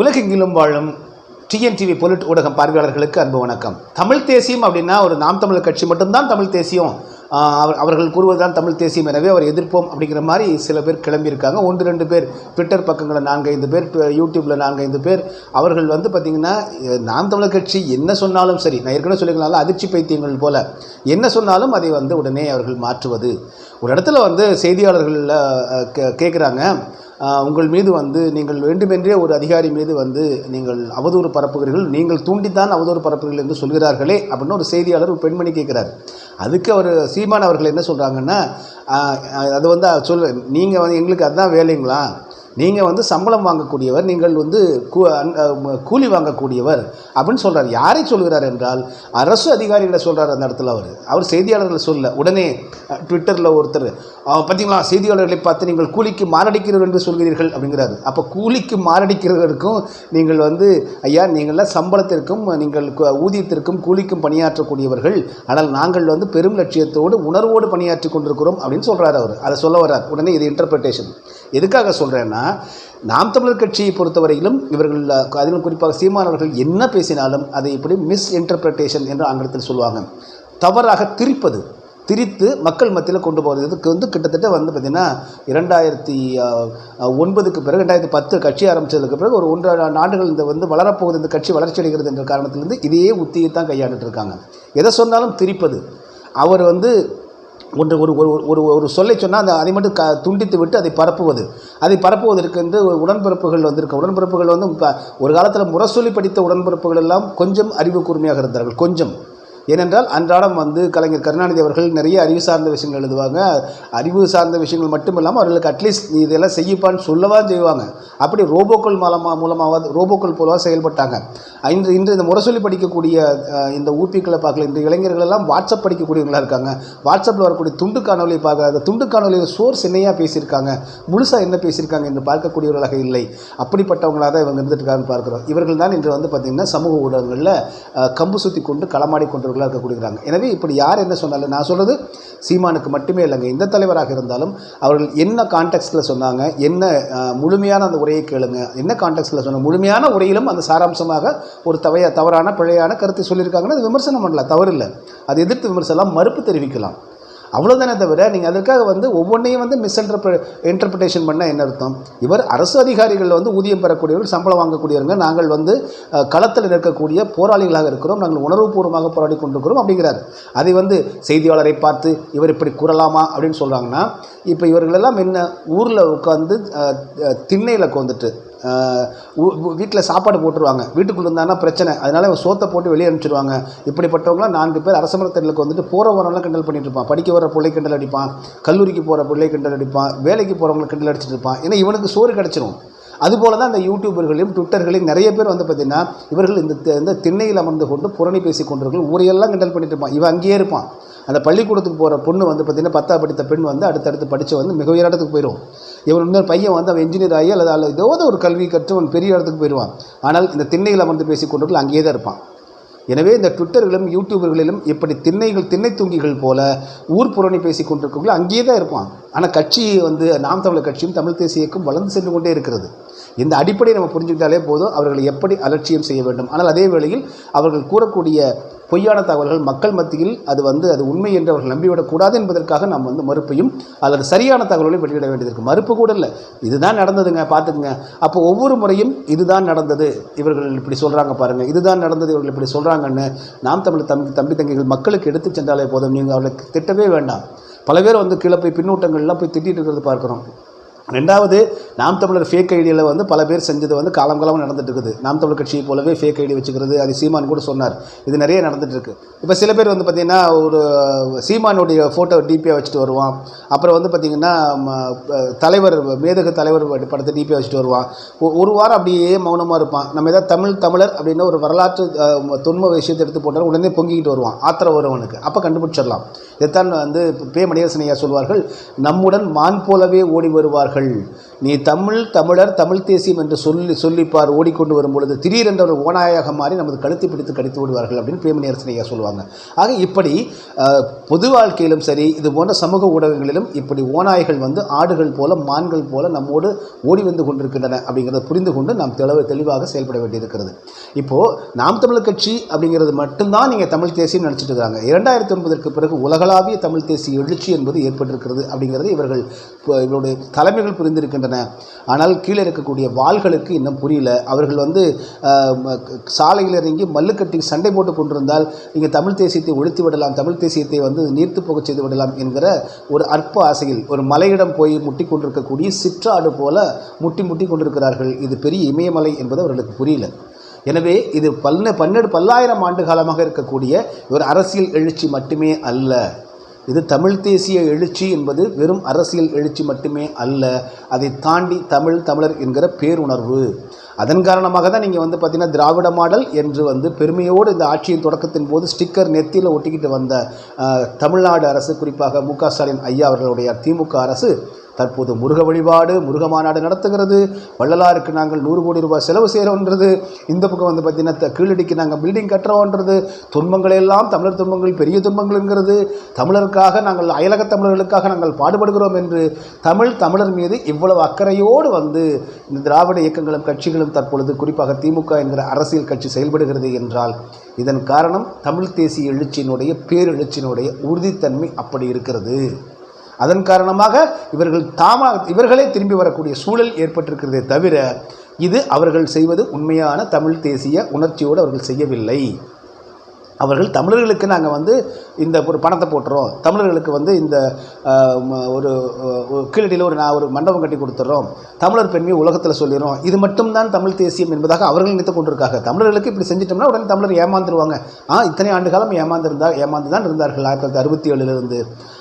உலகெங்கிலும் வாழும் டிஎன்டிவி பொலிட் ஊடகம் பார்வையாளர்களுக்கு அன்பு வணக்கம். தமிழ் தேசியம் அப்படின்னா ஒரு நாம் தமிழர் கட்சி மட்டும்தான் தமிழ் தேசியம். அவர் அவர்கள் கூறுவதுதான் தமிழ் தேசியம். எனவே அவர் எதிர்ப்போம் அப்படிங்கிற மாதிரி சில பேர் கிளம்பியிருக்காங்க. ஒன்று ரெண்டு பேர் ட்விட்டர் பக்கங்களில் நான்கைந்து பேர் யூடியூப்பில் நான்கைந்து பேர். அவர்கள் வந்து பார்த்திங்கன்னா நாம் தமிழர் கட்சி என்ன சொன்னாலும் சரி நான் ஏற்கனவே சொல்லிக்கலாம் அதிர்ச்சி பைத்தியங்கள் போல என்ன சொன்னாலும் அதை வந்து உடனே அவர்கள் மாற்றுவது. ஒரு இடத்துல வந்து செய்தியாளர்களில் கேட்குறாங்க உங்கள் மீது வந்து நீங்கள் வேண்டுமென்றே ஒரு அதிகாரி மீது வந்து நீங்கள் அவதூறு பரப்புகிறீர்கள். நீங்கள் தூண்டித்தான் அவதூறு பரப்புகிறீர்கள் என்று சொல்கிறார்களே அப்படின்னு ஒரு செய்தியாளர் ஒரு பெண்மணி கேட்குறாரு. அதுக்கு அவர் சீமான் அவர்கள் என்ன சொல்கிறாங்கன்னா அது வந்து சொல் நீங்கள் வந்து எங்களுக்கு அதுதான் வேலைங்களா? நீங்கள் வந்து சம்பளம் வாங்கக்கூடியவர் நீங்கள் வந்து கூ கூலி வாங்கக்கூடியவர் அப்படின்னு சொல்கிறார் யாரை சொல்கிறார் என்றால் அரசு அதிகாரிகளை சொல்கிறார் அந்த இடத்துல அவர். அவர் செய்தியாளர்களை சொல்ல உடனே ட்விட்டரில் ஒருத்தர் பார்த்தீங்களா செய்தியாளர்களை பார்த்து நீங்கள் கூலிக்கு மாரடிக்கிறவர் என்று சொல்கிறீர்கள் அப்படிங்கிறாரு. அப்போ கூலிக்கு மாரடிக்கிறவருக்கும் நீங்கள் வந்து ஐயா நீங்கள்லாம் சம்பளத்திற்கும் நீங்கள் ஊதியத்திற்கும் கூலிக்கும் பணியாற்றக்கூடியவர்கள். ஆனால் நாங்கள் வந்து பெரும் லட்சியத்தோடு உணர்வோடு பணியாற்றி கொண்டிருக்கிறோம் அப்படின்னு சொல்கிறார் அவர். அதை சொல்ல வர்றார். உடனே இது இன்டர்பிரிட்டேஷன் எதுக்காக சொல்கிறேன்னா நாம் தமிழர் கட்சியை பொறுத்தவரையிலும் இவர்கள் அதிலும் குறிப்பாக சீமானவர்கள் என்ன பேசினாலும் அதை இப்படி மிஸ் இன்டர்பிரிட்டேஷன் என்று ஆங்கிலத்தில் சொல்லுவாங்க. தவறாக திரிப்பது திரித்து மக்கள் மத்தியில் கொண்டு போகிறது இதுக்கு வந்து கிட்டத்தட்ட வந்து பார்த்திங்கன்னா இரண்டாயிரத்தி ஒன்பதுக்கு பிறகு ரெண்டாயிரத்தி பத்து கட்சி ஆரம்பித்ததுக்கு பிறகு ஒரு ஒன்றரை ஆண்டுகள் இந்த வந்து வளரப்போகுது இந்த கட்சி வளர்ச்சி அடைகிறது என்ற காரணத்திலிருந்து இதையே உத்தியை தான் கையாண்டுட்டு இருக்காங்க. எதை சொன்னாலும் திரிப்பது. அவர் வந்து ஒன்று ஒரு ஒரு ஒரு ஒரு சொல்லை சொன்னால் அந்த அதை மட்டும் க துண்டித்து விட்டு அதை பரப்புவது. அதை பரப்புவதற்கு என்று ஒரு உடன்பிறப்புகள் வந்திருக்க உடன்பிறப்புகள் வந்து ஒரு காலத்தில் முரசொலி படித்த உடன்பிறப்புகள் எல்லாம் கொஞ்சம் அறிவு கூர்மையாக இருந்தார்கள். கொஞ்சம். ஏனென்றால் அன்றாடம் வந்து கலைஞர் கருணாநிதி அவர்கள் நிறைய அறிவு சார்ந்த விஷயங்கள் எழுதுவாங்க. அறிவு சார்ந்த விஷயங்கள் மட்டும் இல்லாமல் அவர்களுக்கு அட்லீஸ்ட் நீ இதெல்லாம் செய்யப்பான்னு சொல்லவா செய்வாங்க. அப்படி ரோபோக்கள் மூலமாக மூலமாவது ரோபோக்கள் போலவா செயல்பட்டாங்க. இன்று இன்று இந்த முரசொலி படிக்கக்கூடிய இந்த ஊப்பிக்களை பார்க்கல இந்த இளைஞர்கள் எல்லாம் வாட்ஸ்அப் படிக்கக்கூடியவங்களா இருக்காங்க. வாட்ஸ்அப்பில் வரக்கூடிய துண்டு காணொலியை பார்க்க அந்த துண்டு காணொலியில் சோர்ஸ் என்னையாக பேசியிருக்காங்க? முழுசாக என்ன பேசியிருக்காங்க என்று பார்க்கக்கூடியவர்களாக இல்லை. அப்படிப்பட்டவங்களாக தான் இவங்க இருந்துட்டு இருக்காங்கன்னு பார்க்குறோம். இவர்கள் தான் இன்று வந்து பார்த்திங்கன்னா சமூக ஊடகங்களில் கம்பு சுற்றி கொண்டு களமாடி கொண்டு கொண்டவர்களாக இருக்கக்கூடியவங்க எனவே இப்படி யார் என்ன சொன்னாலும் நான் சொல்கிறது சீமானுக்கு மட்டுமே இல்லைங்க. எந்த தலைவராக இருந்தாலும் அவர்கள் என்ன கான்டெக்ட்டில் சொன்னாங்க என்ன முழுமையான அந்த உரையை கேளுங்க. என்ன கான்டெக்ட்டில் சொன்ன முழுமையான உரையிலும் அந்த சாராம்சமாக ஒரு தவைய தவறான பிழையான கருத்தை சொல்லியிருக்காங்கன்னா அது விமர்சனம் பண்ணலாம் தவறு இல்லை அதை எதிர்த்து விமர்சனம் மறுப்பு தெரிவிக்கலாம். அவ்வளோதானே தவிர நீங்கள் அதற்காக வந்து ஒவ்வொன்றையும் வந்து மிஸ் இன்டர்பிரிட்டேஷன் பண்ண என்ன அர்த்தம்? இவர் அரசு அதிகாரிகள் வந்து ஊதியம் பெறக்கூடியவர்கள் சம்பளம் வாங்கக்கூடியவங்க நாங்கள் வந்து களத்தில் இருக்கக்கூடிய போராளிகளாக இருக்கிறோம். நாங்கள் உணர்வுபூர்வமாக போராடி கொண்டிருக்கிறோம் அப்படிங்கிறார். அதை வந்து செய்தியாளரை பார்த்து இவர் இப்படி கூறலாமா அப்படின்னு சொல்கிறாங்கன்னா இப்போ இவர்களெல்லாம் என்ன ஊரில் உட்காந்து திண்ணையில் உட்காந்துட்டு வீட்டில் சாப்பாடு போட்டுருவாங்க. வீட்டுக்குள்ள இருந்தாங்கன்னா பிரச்சனை. அதனால் இவன் சோத்தை போட்டு வெளியே அனுப்பிச்சிடுவாங்க இப்படிப்பட்டவங்களாம் நான்கு பேர் அரசமரத்தடிலுக்கு வந்துட்டு போகிற வரவங்களாம் கிண்டல் பண்ணிட்டு இருப்பான். படிக்க வர பிள்ளை கிண்டல் அடிப்பான். கல்லூரிக்கு போகிற பிள்ளை கிண்டல் அடிப்பான். வேலைக்கு போகிறவங்களை கிண்டல் அடிச்சிட்டு இருப்பான். ஏன்னா இவனுக்கு சோறு கிடச்சிரும். அதுபோல தான் அந்த யூடியூபர்களையும் ட்விட்டர்களையும் நிறைய பேர் வந்து பார்த்திங்கன்னா இவர்கள் இந்த இந்த திண்ணையில் அமர்ந்து கொண்டு புரணி பேசி கொண்டிருக்கள் ஊரையெல்லாம் கிண்டல் பண்ணிட்டு இருப்பான். இவன் அங்கேயே இருப்பான். அந்த பள்ளிக்கூடத்துக்கு போகிற பொண்ணு வந்து பார்த்திங்கன்னா பத்தா படித்த பெண் வந்து அடுத்தடுத்து படித்து வந்து மிக உயர் இடத்துக்கு போயிடும் இவன் இன்னொரு பையன் வந்து அவன் இன்ஜினியர் ஆகி அல்லது அல்லது ஏதோ ஒரு கல்வி கற்று அவன் பெரிய இடத்துக்கு போயிடுவான். ஆனால் இந்த திண்ணையில் அமர்ந்து பேசி கொண்டிருக்கல் அங்கேயே தான் இருப்பான். எனவே இந்த ட்விட்டர்களும் யூடியூபர்களிலும் இப்படி திண்ணைகள் திண்ணை தூங்கிகள் போல ஊர் புறணி பேசி கொண்டிருக்கவர்கள் அங்கேயே தான் இருப்பான். ஆனால் கட்சி வந்து நாம் தமிழர் கட்சியும் தமிழ் தேசிய இயக்கம் வளர்ந்து சென்று கொண்டே இருக்கிறது. இந்த அடிப்படையை நம்ம புரிஞ்சுக்கிட்டாலே போதும். அவர்களை எப்படி அலட்சியம் செய்ய வேண்டும்? ஆனால் அதே வேளையில் அவர்கள் கூறக்கூடிய பொய்யான தகவல்கள் மக்கள் மத்தியில் அது வந்து அது உண்மை என்று அவர்கள் நம்பிவிடக்கூடாது என்பதற்காக நாம் வந்து மறுப்பையும் அல்லது சரியான தகவல்களையும் வெளியிட வேண்டியது இருக்குது மறுப்பு கூட இல்லை. இதுதான் நடந்ததுங்க பார்த்துக்குங்க. அப்போ ஒவ்வொரு முறையும் இதுதான் நடந்தது. இவர்கள் இப்படி சொல்கிறாங்க பாருங்கள் இதுதான் நடந்தது இவர்கள் இப்படி சொல்கிறாங்கன்னு நாம் தமிழ் தம்பி தம்பி தங்கைகள் மக்களுக்கு எடுத்து சென்றாலே போதும். நீங்கள் அவர்களுக்கு திட்டவே வேண்டாம். பல பேர் வந்து கீழே போய் பின்னூட்டங்கள்லாம் போய் திட்டிட்டு இருக்கிறது பார்க்குறோம். ரெண்டாவது நாம் தமிழர் ஃபேக் ஐடியில் வந்து பல பேர் செஞ்சது வந்து காலம் காலமாக நடந்துட்டு இருக்குது. நாம் தமிழர் கட்சியை போலவே ஃபேக் ஐடி வச்சுக்கிறது அது சீமான் கூட சொன்னார். இது நிறைய நடந்துட்டு இருக்கு. இப்போ சில பேர் வந்து பார்த்திங்கன்னா ஒரு சீமானுடைய ஃபோட்டோ டிபியாக வச்சுட்டு வருவான். அப்புறம் வந்து பார்த்திங்கன்னா ம, தலைவர் மேதகு தலைவர் படத்தை டிபியாக வச்சுட்டு வருவான். ஒரு வாரம் அப்படியே மௌனமாக இருப்பான். நம்ம ஏதாவது தமிழ் தமிழர் அப்படின்னு ஒரு வரலாற்று தொன்மை தொன்ம விஷயத்தை எடுத்து போட்டாலும் உடனே பொங்கிக்கிட்டு வருவான். ஆத்திரம் வருவனுக்கு அப்போ கண்டுபிடிச்சிடலாம். இதைத்தான் வந்து பே மணியரசனையா சொல்வார்கள் நம்முடன் மான் போலவே ஓடி வருவார்கள். கொள்வார்கள் நீ தமிழ் தமிழர் தமிழ் தேசியம் என்று சொல்லி சொல்லிப்பார் ஓடிக்கொண்டு வரும் பொழுது திடீரென்ற ஒரு ஓநாயாக மாறி நமது கழுத்தை பிடித்து கடித்து விடுவார்கள் அப்படின்னு பிரேமணி ஐயா சொல்லுவாங்க. ஆக இப்படி பொது வாழ்க்கையிலும் சரி இது போன்ற சமூக ஊடகங்களிலும் இப்படி ஓநாய்கள் வந்து ஆடுகள் போல மான்கள் போல நம்மோடு ஓடி வந்து கொண்டிருக்கின்றன அப்படிங்கிறத புரிந்து கொண்டு நாம் தெளிவு தெளிவாக செயல்பட வேண்டியிருக்கிறது. இப்போது நாம் தமிழர் கட்சி அப்படிங்கிறது மட்டும்தான் நீங்கள் தமிழ் தேசியம் நினச்சிட்டு இருக்காங்க. இரண்டாயிரத்தி ஒன்பதற்கு பிறகு உலகளாவிய தமிழ் தேசிய எழுச்சி என்பது ஏற்பட்டிருக்கிறது அப்படிங்கிறது இவர்கள் இப்போ இவருடைய தலைமைகள் புரிந்திருக்கின்றன. ஆனால் கீழே இருக்கக்கூடிய வாள்களுக்கு இன்னும் புரியல. அவர்கள் வந்து சாலையில் இறங்கி மல்லுக்கட்டி சண்டை போட்டு கொண்டிருந்தால் இங்கே தமிழ் தேசியத்தை ஒழித்து விடலாம் தமிழ் தேசியத்தை வந்து நீர்த்து போக செய்து விடலாம் என்கிற ஒரு அற்ப ஆசையில் ஒரு மலையிடம் போய் முட்டி கொண்டிருக்கக்கூடிய சிற்றாடு போல முட்டி முட்டி கொண்டிருக்கிறார்கள். இது பெரிய இமயமலை என்பது அவர்களுக்கு புரியல. எனவே இது பல்ல பன்னெண்டு பல்லாயிரம் ஆண்டு காலமாக இருக்கக்கூடிய ஒரு அரசியல் எழுச்சி மட்டுமே அல்ல. இது தமிழ் தேசிய எழுச்சி என்பது வெறும் அரசியல் எழுச்சி மட்டுமே அல்ல அதை தாண்டி தமிழ் தமிழர் என்கிற பேருணர்வு. அதன் காரணமாக தான் நீங்கள் வந்து பார்த்திங்கன்னா திராவிட மாடல் என்று வந்து பெருமையோடு இந்த ஆட்சியின் தொடக்கத்தின் போது ஸ்டிக்கர் நெத்தியில் ஒட்டிக்கிட்டு வந்த தமிழ்நாடு அரசு குறிப்பாக மு க ஸ்டாலின் ஐயா அவர்களுடைய திமுக அரசு தற்போது முருக வழிபாடு முருக மாநாடு நடத்துகிறது. வள்ளலாருக்கு நாங்கள் நூறு கோடி ரூபாய் செலவு செய்கிறோன்றது. இந்த பக்கம் வந்து பார்த்தீங்கன்னா கீழடிக்கு நாங்கள் பில்டிங் கட்டுறோன்றது. துன்பங்கள் எல்லாம் தமிழர் துன்பங்கள் பெரிய துன்பங்கள்ங்கிறது தமிழருக்காக நாங்கள் அயலக தமிழர்களுக்காக நாங்கள் பாடுபடுகிறோம் என்று தமிழ் தமிழர் மீது இவ்வளவு அக்கறையோடு வந்து இந்த திராவிட இயக்கங்களும் கட்சிகளும் தற்பொழுது குறிப்பாக திமுக என்கிற அரசியல் கட்சி செயல்படுகிறது என்றால் இதன் காரணம் தமிழ் தேசிய எழுச்சியினுடைய பேரெழுச்சியினுடைய உறுதித்தன்மை அப்படி இருக்கிறது. அதன் காரணமாக இவர்கள் தாமா இவர்களே திரும்பி வரக்கூடிய சூழல் ஏற்பட்டிருக்கிறதே தவிர இது அவர்கள் செய்வது உண்மையான தமிழ் தேசிய உணர்ச்சியோடு அவர்கள் செய்யவில்லை. அவர்கள் தமிழர்களுக்கு நாங்கள் வந்து இந்த ஒரு பணத்தை போட்டுறோம். தமிழர்களுக்கு வந்து இந்த ஒரு கீழடியில் ஒரு நான் ஒரு மண்டபம் கட்டி கொடுத்துட்றோம் தமிழர் பெண்மை உலகத்தில் சொல்லிடுறோம். இது மட்டும்தான் தமிழ் தேசியம் என்பதாக அவர்கள் நினைத்து கொண்டிருக்காங்க. தமிழர்களுக்கு இப்படி செஞ்சிட்டோம்னா உடனே தமிழர் ஏமாந்துருவாங்க. ஆ இத்தனை ஆண்டு காலம் ஏமாந்திருந்தார் ஏமாந்து தான் இருந்தார்கள் ஆயிரத்தி தொள்ளாயிரத்தி அறுபத்தி ஏழுலேருந்து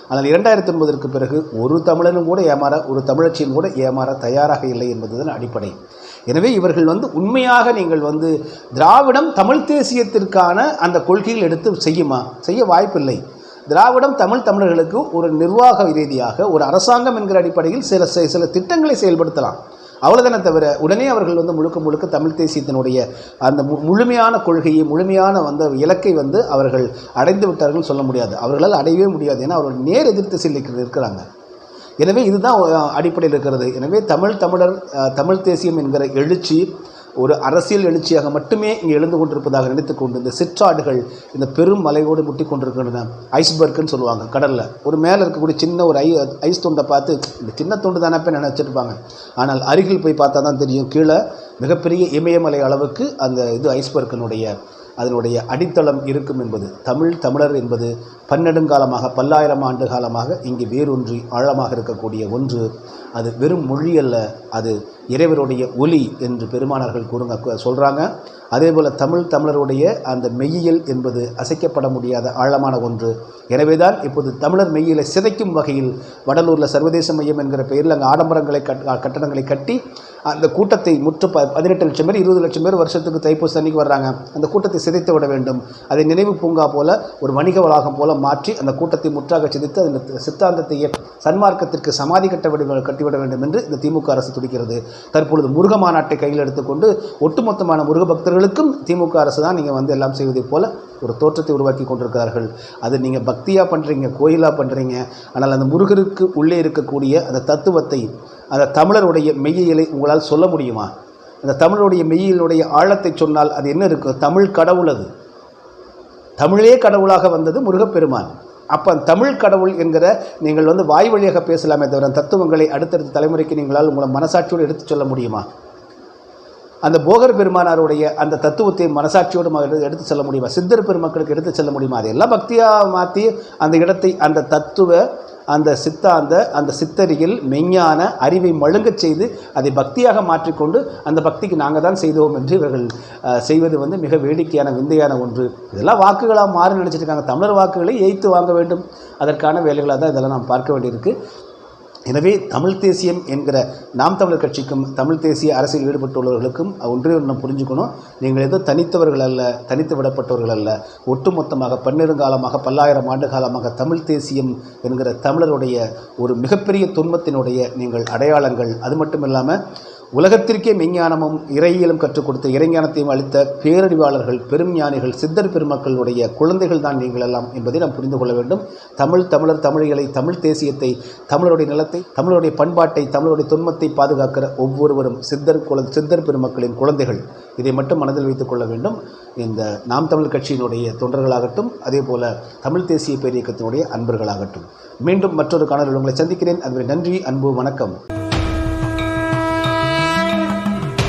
ஆனால் இரண்டாயிரத்தி ஒன்பதற்கு பிறகு ஒரு தமிழனும் கூட ஏமாற ஒரு தமிழச்சியும் கூட ஏமாற தயாராக இல்லை என்பதுதான் அடிப்படை. எனவே இவர்கள் வந்து உண்மையாக நீங்கள் வந்து திராவிடம் தமிழ் தேசியத்திற்கான அந்த கொள்கைகள் எடுத்து செய்யுமா? செய்ய வாய்ப்பில்லை. திராவிடம் தமிழ் தமிழர்களுக்கு ஒரு நிர்வாக ரீதியாக ஒரு அரசாங்கம் என்கிற அடிப்படையில் சில சில- சில திட்டங்களை செயல்படுத்தலாம். அவ்வளோதானே தவிர உடனே அவர்கள் வந்து முழுக்க முழுக்க தமிழ் தேசியத்தினுடைய அந்த மு- முழுமையான கொள்கையை முழுமையான வந்த இலக்கை வந்து அவர்கள் அடைந்து விட்டார்கள் சொல்ல முடியாது. அவர்களால் அடையவே முடியாது. ஏன்னா அவர்கள் நேர் எதிர்த்து செல்லிக்கிறது இருக்கிறாங்க. எனவே இதுதான் அடிப்படையில் இருக்கிறது. எனவே தமிழ் தமிழர் தமிழ் தேசியம் என்கிற எழுச்சி ஒரு அரசியல் எழுச்சியாக மட்டுமே இங்கே எழுந்து கொண்டிருப்பதாக நினைத்து கொண்டு இந்த சிற்றாடுகள் இந்த பெரும் மலையோடு முட்டி கொண்டிருக்கின்றன. ஐஸ்பர்க்குன்னு சொல்லுவாங்க கடலில். ஒரு மேலே இருக்கக்கூடிய சின்ன ஒரு ஐ ஐஸ் துண்டை பார்த்து இந்த சின்ன துண்டு தானப்பே நினச்சிருப்பாங்க ஆனால் அருகில் போய் பார்த்தா தான் தெரியும் கீழே மிகப்பெரிய இமயமலை அளவுக்கு அந்த இது ஐஸ்பர்க்கினுடைய அதனுடைய அடித்தளம் இருக்கும் என்பது தமிழ் தமிழர் என்பது பன்னெடுங்காலமாக பல்லாயிரம் ஆண்டு காலமாக இங்கே வேரூன்றி ஆழமாக இருக்கக்கூடிய ஒன்று. அது வெறும் மொழி அல்ல அது இறைவருடைய ஒலி என்று பெருமானார்கள் கூறுங்க சொல்கிறாங்க அதே போல் தமிழ் தமிழருடைய அந்த மெய்யியல் என்பது அசைக்கப்பட முடியாத ஆழமான ஒன்று. எனவேதான் இப்போது தமிழர் மெய்யிலை சிதைக்கும் வகையில் வடலூரில் சர்வதேச மையம் என்கிற பெயரில் அங்கே ஆடம்பரங்களை கட் கட்டடங்களை கட்டி அந்த கூட்டத்தை முற்று ப பதினெட்டு லட்சம் பேர் இருபது லட்சம் பேர் வருஷத்துக்கு தைப்பூச அன்னைக்கு வர்றாங்க. அந்த கூட்டத்தை சிதைத்து விட வேண்டும். அதை நினைவு பூங்கா போல ஒரு வணிக வளாகம் போல மாற்றி அந்த கூட்டத்தை முற்றாக சிதைத்து அந்த சித்தாந்தத்தையே சன்மார்க்கத்திற்கு சமாதி கட்ட விட கட்டிவிட வேண்டும் என்று இந்த திமுக அரசு துடிக்கிறது. தற்பொழுது முருக மாநாட்டை கையில் எடுத்துக்கொண்டு ஒட்டுமொத்தமான முருக பக்தர்களுக்கும் திமுக அரசு தான் நீங்கள் வந்து எல்லாம் செய்வதைப் போல ஒரு தோற்றத்தை உருவாக்கி கொண்டிருக்கிறார்கள். அது நீங்கள் பக்தியாக பண்ணுறீங்க கோயிலாக பண்ணுறீங்க ஆனால் அந்த முருகருக்கு உள்ளே இருக்கக்கூடிய அந்த தத்துவத்தை அந்த தமிழருடைய மெய்யியலை உங்களால் சொல்ல முடியுமா? அந்த தமிழருடைய மெய்யியலுடைய ஆழத்தை சொன்னால் அது என்ன இருக்கும் தமிழ் கடவுள் அது தமிழே கடவுளாக வந்தது முருகப்பெருமான். அப்போ தமிழ் கடவுள் என்கிற நீங்கள் வந்து வாய் வழியாக பேசலாமே தவிர தத்துவங்களை அடுத்தடுத்த தலைமுறைக்கு நீங்களால் உங்களை மனசாட்சியோடு எடுத்துச் சொல்ல முடியுமா? அந்த போகர் பெருமானாருடைய அந்த தத்துவத்தை மனசாட்சியோடு எடுத்து செல்ல முடியுமா? சித்தர் பெருமக்களுக்கு எடுத்து செல்ல முடியுமா? அதெல்லாம் பக்தியாக மாற்றி அந்த இடத்தை அந்த தத்துவ அந்த சித்தாந்த அந்த சித்தரியில் மெய்ஞான அறிவை மழுங்கச் செய்து அதை பக்தியாக மாற்றிக்கொண்டு அந்த பக்திக்கு நாங்கள் தான் செய்தோம் என்று இவர்கள் செய்வது வந்து மிக வேடிக்கையான விந்தையான ஒன்று. இதெல்லாம் வாக்குகளாக மாறி நினச்சிட்டு இருக்காங்க. தமிழர் வாக்குகளை எய்த்து வாங்க வேண்டும். அதற்கான வேலைகளாக தான் இதெல்லாம் நாம் பார்க்க வேண்டியிருக்கு. எனவே தமிழ் தேசியம் என்கிற நாம் தமிழர் கட்சிக்கும் தமிழ் தேசிய அரசியல் ஈடுபட்டுள்ளவர்களுக்கும் ஒன்றே ஒன்று புரிஞ்சுக்கணும். நீங்கள் ஏதோ தனித்தவர்கள் அல்ல தனித்து விடப்பட்டவர்கள் அல்ல ஒட்டுமொத்தமாக பன்னிருங்காலமாக பல்லாயிரம் ஆண்டு காலமாக தமிழ் தேசியம் என்கிற தமிழருடைய ஒரு மிகப்பெரிய துன்பத்தினுடைய நீங்கள் அடையாளங்கள். அது மட்டும் இல்லாமல் உலகத்திற்கே மெய்ஞானமும் இறையியலும் கற்றுக் கொடுத்த இறைஞானத்தையும் அளித்த பேரறிவாளர்கள் பெரும் ஞானிகள் சித்தர் பெருமக்களுடைய குழந்தைகள் தான் நீங்கள் எல்லாம் என்பதை நாம் புரிந்து கொள்ள வேண்டும். தமிழ் தமிழர் தமிழிகளை தமிழ் தேசியத்தை தமிழருடைய நிலத்தை தமிழருடைய பண்பாட்டை தமிழருடைய துன்பத்தை பாதுகாக்கிற ஒவ்வொருவரும் சித்தர் குல சித்தர் பெருமக்களின் குழந்தைகள். இதை மட்டும் மனதில் வைத்துக் கொள்ள வேண்டும். இந்த நாம் தமிழ் கட்சியினுடைய தொண்டர்களாகட்டும் அதே போல தமிழ் தேசிய பேரியக்கத்தினுடைய அன்பர்களாகட்டும். மீண்டும் மற்றொரு காணொலி உங்களை சந்திக்கிறேன். அதுவரை நன்றி அன்பு வணக்கம்.